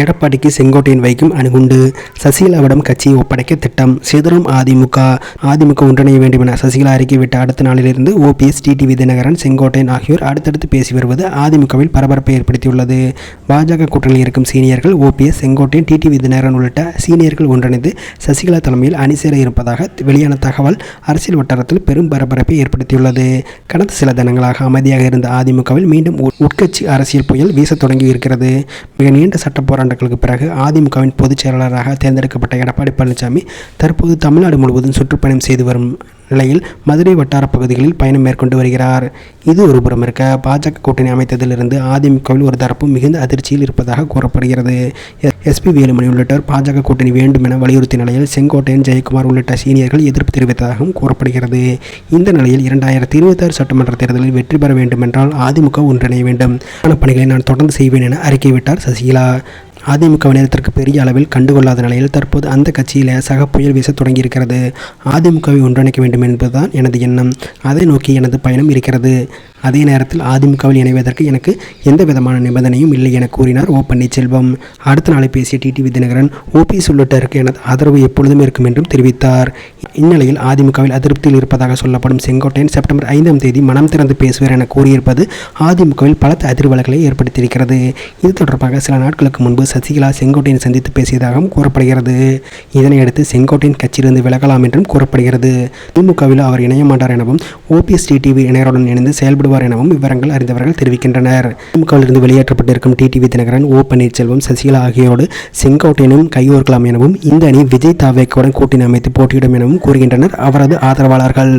எடப்பாடிக்கு செங்கோட்டையன் வைக்கும் அணுகுண்டு சசிகலாவிடம் கட்சியை ஒப்படைக்க திட்டம். சிதறும் அதிமுக. அதிமுக ஒன்றிணைய வேண்டும் என சசிகலா அறிக்கை விட்ட அடுத்த நாளிலிருந்து ஓபிஎஸ் டிடி விதிநகரன் செங்கோட்டையன் ஆகியோர் அடுத்தடுத்து பேசி வருவது அதிமுகவில் பரபரப்பை ஏற்படுத்தியுள்ளது. பாஜக கூட்டணியில் இருக்கும் சீனியர்கள் ஓபிஎஸ் செங்கோட்டையன் டிடி தினகரன் உள்ளிட்ட சீனியர்கள் ஒன்றிணைந்து சசிகலா தலைமையில் அணிசேர இருப்பதாக வெளியான தகவல் அரசியல் வட்டாரத்தில் பெரும் பரபரப்பை ஏற்படுத்தியுள்ளது. கடந்த சில தினங்களாக அமைதியாக இருந்த அதிமுகவில் மீண்டும் உட்கட்சி அரசியல் புயல் வீசத் தொடங்கி இருக்கிறது மிக நீண்ட சட்ட போராட்டங்களுக்கு பிறகு அதிமுகவின் பொதுச் செயலாளராக தேர்ந்தெடுக்கப்பட்ட எடப்பாடி பழனிசாமி தற்போது தமிழ்நாடு முழுவதும் சுற்றுப்பயணம் செய்து வரும் நிலையில் மதுரை வட்டார பகுதிகளில் பயணம் மேற்கொண்டு வருகிறார். இது ஒருபுறம் இருக்க பாஜக கூட்டணி அமைத்ததிலிருந்து அதிமுகவில் ஒரு தரப்பு மிகுந்த அதிர்ச்சியில் இருப்பதாக கூறப்படுகிறது. எஸ்பி வேலுமணி உள்ளிட்டோர் பாஜக கூட்டணி வேண்டும் என வலியுறுத்திய நிலையில் செங்கோட்டையன் ஜெயக்குமார் உள்ளிட்ட சீனியர்கள் எதிர்ப்பு தெரிவித்ததாகவும் கூறப்படுகிறது. இந்த நிலையில் இரண்டாயிரத்தி இருபத்தாறு சட்டமன்ற தேர்தலில் வெற்றி பெற வேண்டுமென்றால் அதிமுக ஒன்றிணைய வேண்டும். பணிகளை நான் தொடர்ந்து செய்வேன் என அறிக்கை விட்டார் சசிகலா. அதிமுகவினத்திற்கு பெரிய அளவில் கண்டுகொள்ளாத நிலையில் தற்போது அந்த கட்சியில் சக புயல் வீச தொடங்கியிருக்கிறது. அதிமுகவை ஒன்றிணைக்க வேண்டும் என்பதுதான் எனது எண்ணம். அதை நோக்கி எனது பயணம் இருக்கிறது. அதே நேரத்தில் அதிமுகவில் இணைவதற்கு எனக்கு எந்த விதமான நிபந்தனையும் இல்லை என கூறினார் ஓ பன்னீர்செல்வம். அடுத்த நாளை பேசிய டிடிவி தினகரன் ஓபிஎஸ் உள்ளிட்டருக்கு எனது ஆதரவு எப்பொழுதும் இருக்கும் என்றும் தெரிவித்தார். இந்நிலையில் அதிமுகவில் அதிருப்தியில் இருப்பதாக சொல்லப்படும் செங்கோட்டையன் செப்டம்பர் ஐந்தாம் தேதி மனம் திறந்து பேசுவார் என கூறியிருப்பது அதிமுகவில் பலத்த அதிர்வலைகளை ஏற்படுத்தியிருக்கிறது. இது தொடர்பாக சில நாட்களுக்கு முன்பு சசிகலா செங்கோட்டையன் சந்தித்து பேசியதாகவும் கூறப்படுகிறது. இதனையடுத்து செங்கோட்டையன் கட்சியிலிருந்து விலகலாம் என்றும் கூறப்படுகிறது. திமுகவில் அவர் இணைய மாட்டார் எனவும் ஓபிஎஸ் டிடிவி இணையருடன் இணைந்து செயல்படுவார் எனவும் விவரங்கள் அறிந்தவர்கள் தெரிவிக்கின்றனர். திமுகவிலிருந்து வெளியேற்றப்பட்டிருக்கும் டிடிவி தினகரன் ஓ பன்னீர்செல்வம் சசிகலா ஆகியோரோடு செங்கோட்டையனும் கையோர்க்கலாம் எனவும் இந்த அணி விஜய் தாவேக்குடன் கூட்டணி அமைத்து போட்டியிடும் எனவும் கூறுகின்றனர் அவரது ஆதரவாளர்கள்.